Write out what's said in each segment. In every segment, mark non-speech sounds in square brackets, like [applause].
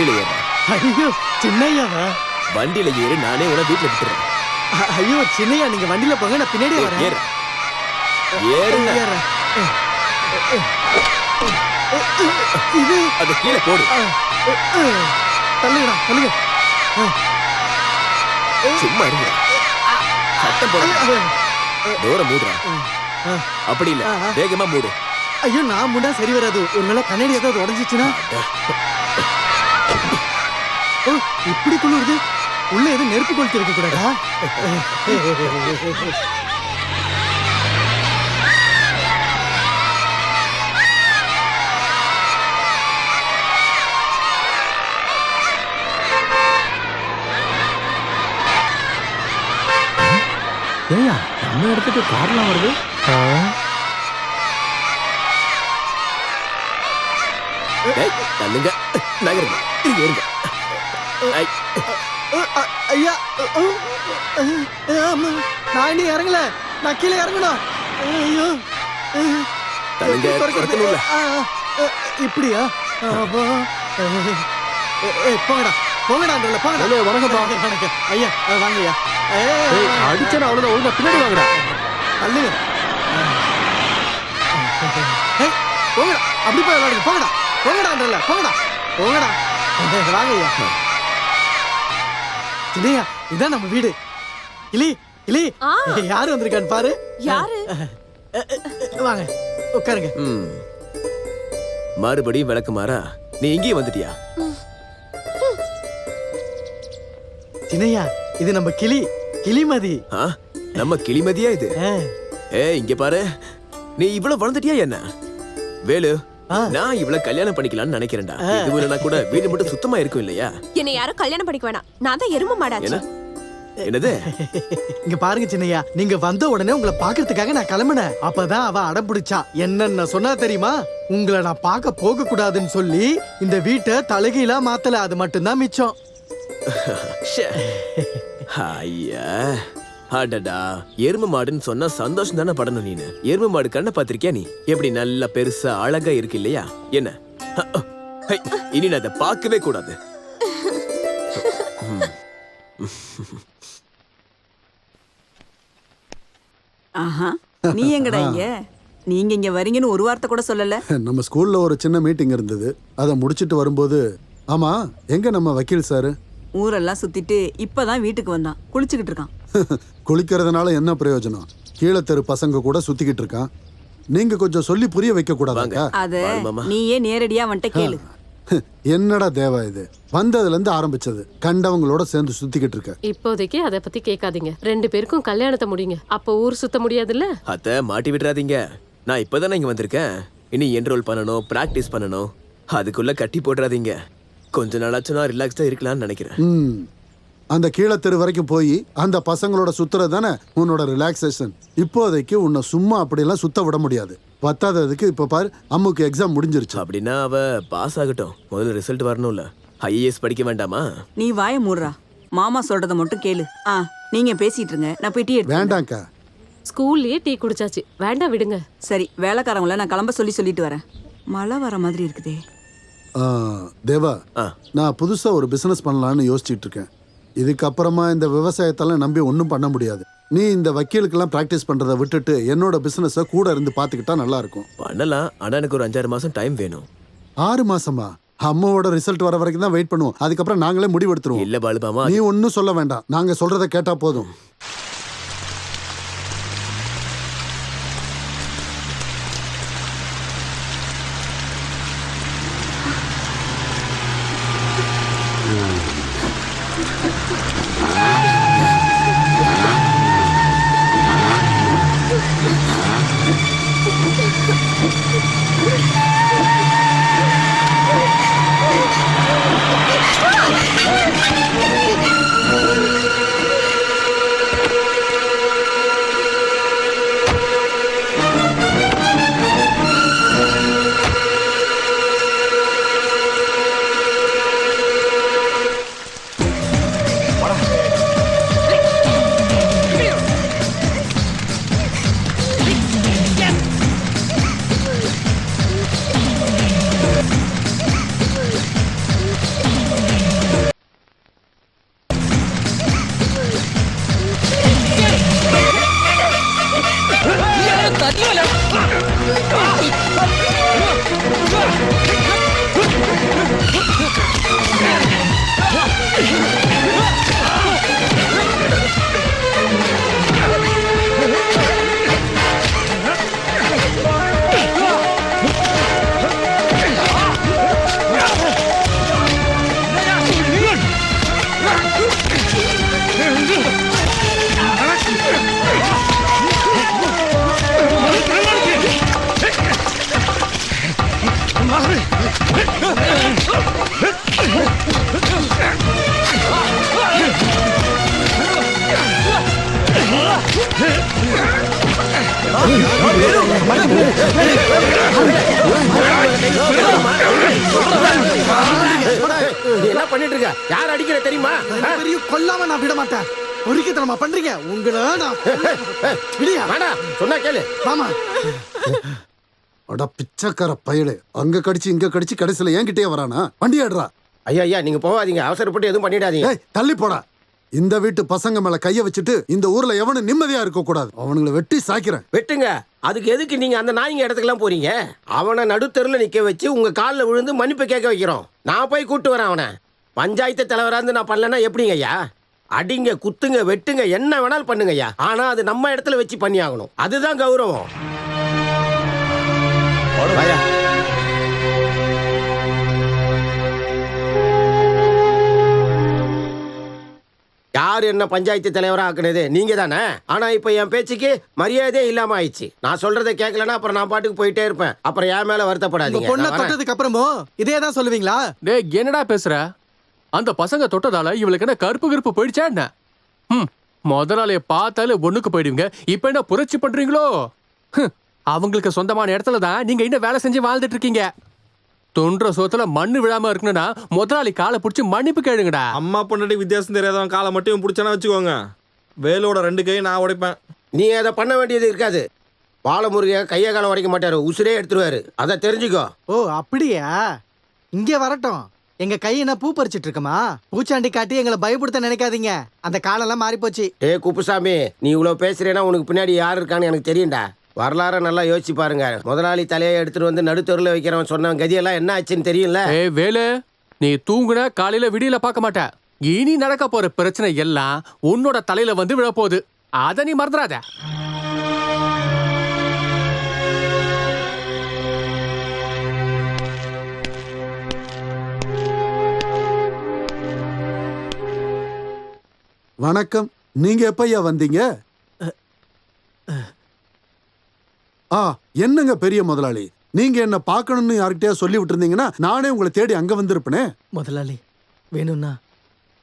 வண்டியில ஏறு ஐயோ சின்னையாவா? வண்டியில ஏறு நானே உன வீட்டுல விட்டுறேன். ஐயோ சின்னையா நீங்க வண்டியில போங்க நான் பின்னாடி வரேன். ஏறு ஏறுறேன். இது அத கீழே போடு. தள்ளுங்கடா தள்ளுங்க. சும்மா இருங்க சத்தம் போட டோர மூடுறா. அப்படி இல்ல. வேகமா மூடு. ஐயோ நான் முண்டா சரி வராது. ஒருவேளை கண்ணாடி ஏதாவது உடஞ்சிச்சுன்னா? இப்படி குளிருது? உள்ள எதுவும் நெருப்பு கொளுத்தி இருக்க கூடாதா? ஏயா நம்ம இடத்துக்கு கார்லாம் வருது? டேய், தள்ளுங்க. நகருங்க. இருங்க. அ, ஐயா. நான் இன்னும் இறங்கல. நான் கீழே இறங்கணும். ஐயோ இப்படியா? போங்கடா போங்கடா அந்த போங்கடா. ஹலோ, வணக்கம்ப்பா. வணக்கம் ஐயா அ, வாங்க ஐயா. ஏய் அடிச்சா அவ்வளவுதான் ஒழுங்கா பின்னாடி வாங்கடா. ஏய், போங்கடா அப்படி போய் விளையாடுங்க. போங்கடா போங்கடா போங்கடா. போங்கடா. சின்னையா இதான் நம்ம வீடு. கிளி கிளி ஆ. யாரு வந்திருக்கான்னு பாரு. யாரு? வாங்க உட்காருங்க. மறுபடியும் விளக்கு மாறா நீ இங்கேயும் வந்துட்டியா? சின்னையா இது நம்ம கிளி கிளிமதி? நம்ம கிளிமதியா இது? ஏ இங்க பாரு. நீ இவ்வளவு வளர்ந்துட்டியா என்ன? வேலு. நான் இவ்வளவு கல்யாணம் பண்ணிக்கலாம்னு நினைக்கிறேன்டா. இது இல்லைனா கூட வீடு மட்டும் சுத்தமா இருக்கும் இல்லையா? என்னை யாரும் கல்யாணம் பண்ணிக்க வேணாம். நான் தான் எரும மாடாச்சு. என்ன? என்னது? இங்க பாருங்க சின்னையா நீங்க வந்த உடனே உங்களை பாக்குறதுக்காக நான் கிளம்பினேன். அப்பதான் அவ அடம் பிடிச்சா. என்னன்னு சொன்னா தெரியுமா? உங்களை நான் பார்க்க போக கூடாதுன்னு சொல்லி இந்த வீட்டை தலைகீழா மாத்தல. அது மட்டும்தான் மிச்சம். [laughs] ஷே. ஐயா. அடடா எருமை மாடுன்னு சொன்னா சந்தோஷம் தானே படணும் நீனு. எருமை மாடு கண்ணை பாத்திருக்கியா நீ? எப்படி நல்லா பெருசா அழகா இருக்கு இல்லையா? என்ன? இனி நான் அதை பார்க்கவே கூடாது. ஆஹா நீ எங்கடா இங்க? நீங்க இங்க வரீங்கன்னு ஒரு வார்த்தை கூட சொல்லல. நம்ம ஸ்கூல்ல ஒரு சின்ன மீட்டிங் இருந்தது. அதை முடிச்சிட்டு வரும்போது ஆமா எங்க நம்ம வக்கீல் சார்? ஊரெல்லாம் சுத்திட்டு இப்பதான் வீட்டுக்கு வந்தான். குளிச்சுக்கிட்டு இருக்கான். [laughs] குளிக்கிறதுனால என்ன பிரயோஜனம்? கீழே தெரு பசங்க கூட சுத்திக்கிட்டு இருக்கான். நீங்க கொஞ்சம் சொல்லி புரிய வைக்க கூடாதாக்கா அத. நீயே நேரடியா வந்துட்ட கேளு. [laughs] என்னடா தேவா இது? வந்ததுல இருந்து ஆரம்பிச்சது. கண்டவங்களோட சேர்ந்து சுத்திக்கிட்டு இருக்க. இப்போதைக்கு அதை பத்தி கேட்காதீங்க. ரெண்டு பேருக்கும் கல்யாணத்தை முடிங்க. அப்ப ஊர் சுத்த முடியாதுல்ல? அத்தை மாட்டி விட்டுறாதீங்க நான் இப்பதானே இங்க வந்திருக்கேன். இனி என்ரோல் பண்ணணும் பிராக்டிஸ் பண்ணணும். அதுக்குள்ள கட்டி போட்டுறாதீங்க கொஞ்ச நாளாச்சும் நான் ரிலாக்ஸ்டா இருக்கலாம்னு நினைக்கிறேன். ம். அந்த கீழே தெரு வரைக்கும் போய் அந்த பசங்களோட சுத்துறது தானே? உன்னோட ரிலாக்ஸேஷன் இப்போதைக்கு உன்னை சும்மா அப்படியெல்லாம் சுத்த விட முடியாது. பத்தாததுக்கு இப்ப பாரு அம்முக்கு எக்ஸாம் முடிஞ்சிருச்சு. அப்படின்னா அவ பாஸ் ஆகட்டும். முதல்ல ரிசல்ட் வரணும்ல. ஐஏஎஸ் படிக்க வேண்டாமா? நீ வாய மூடுறா. மாமா சொல்றத மட்டும் கேளு. ஆ நீங்க பேசிட்டு இருங்க. நான் போய் டீ எடுத்து வேண்டாம்க்கா. ஸ்கூல்லயே டீ குடிச்சாச்சு. வேண்டாம் விடுங்க. சரி வேலைக்காரங்கள நான் கிளம்ப சொல்லி சொல்லிட்டு வரேன். மழை வர மாதிரி இருக்குதே. ஆ, தேவா ஆ. நான் புதுசா ஒரு பிசினஸ் பண்ணலாம்னு யோசிச்சிட்டு இருக்கேன். இதுக்கப்புறமா இந்த விவசாயத்தெல்லாம் நம்பி ஒன்றும் பண்ண முடியாது. நீ இந்த வக்கீலுக்கெல்லாம் ப்ராக்டிஸ் பண்றதை விட்டுட்டு என்னோட பிசினஸை கூட இருந்து பார்த்துக்கிட்டா நல்லா இருக்கும் பண்ணலாம். ஆனா எனக்கு ஒரு அஞ்சாறு மாசம் டைம் வேணும். ஆறு மாசமா? அம்மாவோட ரிசல்ட் வர வரைக்கும் தான் வெயிட் பண்ணுவோம். அதுக்கப்புறம் நாங்களே முடிவெடுத்துருவோம். இல்ல பாலுபாமா நீ ஒன்றும் சொல்ல வேண்டாம். நாங்க சொல்றத கேட்டா போதும். என்ன பண்ணிட்டு இருக்க? யார் அடிக்கிற தெரியுமா? பெரிய கொல்லாம நான் விட மாட்டேன். பொறுக்கித்தனமா பண்றீங்க. உங்களை நான் விடியா? வேண்டாம் சொன்னா கேளு. ஆமா அடா பிச்சைக்கார பயலு. அங்க கடிச்சு இங்க கடிச்சு கடைசியில என்கிட்டயே வரானா? வண்டி ஆடுறா ஐயா ஐயா நீங்க போகாதீங்க. அவசரப்பட்டு எதுவும் பண்ணிடாதீங்க. தள்ளி போடா. இந்த வீட்டு பசங்க மேல கைய வச்சுட்டு இந்த ஊர்ல எவனும் நிம்மதியா இருக்க கூடாது. அவனுங்களை வெட்டி சாக்கிறேன் வெட்டுங்க. அதுக்கு எதுக்கு நீங்க அந்த நாய்ங்க இடத்துக்குலாம் போறீங்க? அவனை நடுத்தெருல நிக்க வச்சு உங்க காலில் விழுந்து மன்னிப்பு கேட்க வைக்கிறோம். நான் போய் கூட்டு வரேன் அவனை. பஞ்சாயத்து தலைவரா இருந்து நான் பண்ணலன்னா எப்படிங்க ஐயா? அடிங்க குத்துங்க வெட்டுங்க என்ன வேணாலும் பண்ணுங்க ஐயா ஆனா அது நம்ம இடத்துல வச்சு பண்ணி ஆகணும் அதுதான் கௌரவம். யார் என்ன பஞ்சாயத்து தலைவரா ஆக்குனது? நீங்க தானே ஆனா இப்ப என் பேச்சுக்கு மரியாதையே இல்லாம ஆயிடுச்சு. நான் சொல்றதை கேட்கலன்னா அப்புறம் நான் பாட்டுக்கு போயிட்டே இருப்பேன். அப்புறம் என் மேல வருத்தப்படாதீங்க. பொண்ணை. தொட்டதுக்கு அப்புறமும் இதே தான் சொல்லுவீங்களா? டேய் என்னடா பேசுற? அந்த பசங்க தொட்டதால இவளுக்கு என்ன கருப்பு கருப்பு போயிடுச்சா என்ன? ம் முதலாளிய பார்த்தாலே ஒண்ணுக்கு போயிடுவீங்க. இப்ப என்ன புரட்சி பண்றீங்களோ? அவங்களுக்கு சொந்தமான இடத்துல தான் நீங்க இன்னும் வேலை செஞ்சு வாழ்ந்துட்டு இருக்கீங்க. தொன்ற சோத்துல மண்ணு விழாம இருக்கணும்னா முதலாளி காலை பிடிச்சி மன்னிப்பு கேளுங்கடா. அம்மா பொண்டாட்டி வித்தியாசம் தெரியாதவன் காலை மட்டும் பிடிச்சானா வச்சுக்கோங்க. வேலோட ரெண்டு கையும் நான் உடைப்பேன். நீ அதை பண்ண வேண்டியது இருக்காது. பாலமுருக கைய காலம் உடைக்க மாட்டாரு. உசுரே எடுத்துருவாரு. அதை தெரிஞ்சுக்கோ. ஓ அப்படியா? இங்கே வரட்டும். எங்க கை என்ன பூ பறிச்சிட்டு இருக்கமா? பூச்சாண்டி காட்டி எங்களை பயப்படுத்த நினைக்காதீங்க. அந்த காலெல்லாம் மாறி போச்சு ஏ குப்புசாமி நீ இவ்வளவு பேசுறேன்னா உனக்கு பின்னாடி யார் இருக்கான்னு எனக்கு தெரியும்டா. வரலாற நல்லா யோசிச்சு பாருங்க. முதலாளி தலையை எடுத்துட்டு வந்து நடுத்தொருல வைக்கிறவன் சொன்ன கதியெல்லாம் என்ன ஆச்சுன்னு தெரியும்ல? ஏய் வேலு நீ தூங்குன காலையில விடியல பார்க்க மாட்ட. இனி நடக்க போற பிரச்சனை எல்லாம் உன்னோட தலையில வந்து விழப்போகுது. அத நீ மறந்துடாத. வணக்கம். நீங்க எப்பய்யா வந்தீங்க? ஆ என்னங்க பெரிய முதலாளி? நீங்க என்ன பார்க்கணும்னு யார்கிட்டயா சொல்லி விட்டுருந்தீங்கன்னா நானே உங்களை தேடி அங்க வந்திருப்பேனே. முதலாளி வேணும்னா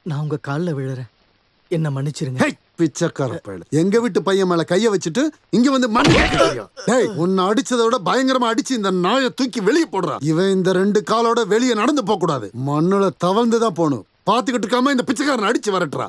நான் உங்க காலில் விழுறேன். என்ன மன்னிச்சிருங்க. ஹேய், பிச்சைக்கார பயல. எங்க வீட்டு பையன் மேல கைய வச்சுட்டு இங்க வந்து மண்ணு கேக்குறியா? டேய் உன்னை அடிச்சதை விட பயங்கரமா அடிச்சு இந்த நாயை தூக்கி வெளியே போடுறா. இவன் இந்த ரெண்டு காலோட வெளியே நடந்து போக கூடாது மண்ணுல தவழ்ந்து தான் போகணும். பாத்துக்கிட்டு இருக்காம இந்த பிச்சைக்காரன் அடிச்சு வரட்டுறா.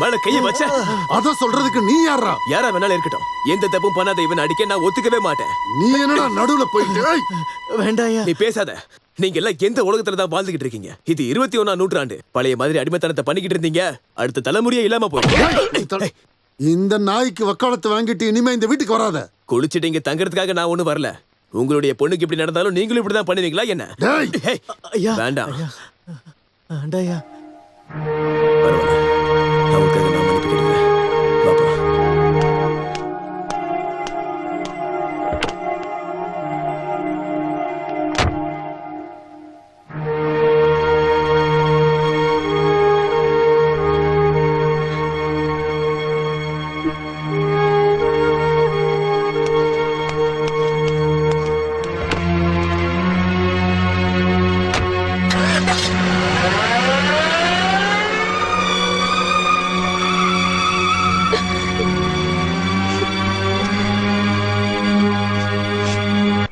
மேல கைய வச்ச. அத சொல்றதுக்கு நீ யாரா யாரா வேணாலும் இருக்கட்டும். எந்த தப்பும் பண்ணாத இவன் அடிக்க நான் ஒத்துக்கவே மாட்டேன். நீ என்னடா நடுவுல போயிட்டு வேண்டாயா நீ பேசாத. நீங்க எல்லாம் எந்த உலகத்துல தான் வாழ்ந்துகிட்டு இருக்கீங்க? இது இருபத்தி ஒண்ணாம் நூற்றாண்டு. பழைய மாதிரி அடிமைத்தனத்தை பண்ணிக்கிட்டு இருந்தீங்க. அடுத்த தலைமுறையே இல்லாம போயிடும் இந்த நாய்க்கு வக்காலத்து வாங்கிட்டு இனிமே இந்த வீட்டுக்கு வராத. குளிச்சுட்டு இங்க தங்கறதுக்காக நான் ஒண்ணும் வரல. உங்களுடைய பொண்ணுக்கு இப்படி நடந்தாலும் நீங்களும் இப்படிதான் பண்ணுவீங்களா என்ன? டேய்! ஹேய், ஐயா வேண்டாம். வேண்டாயா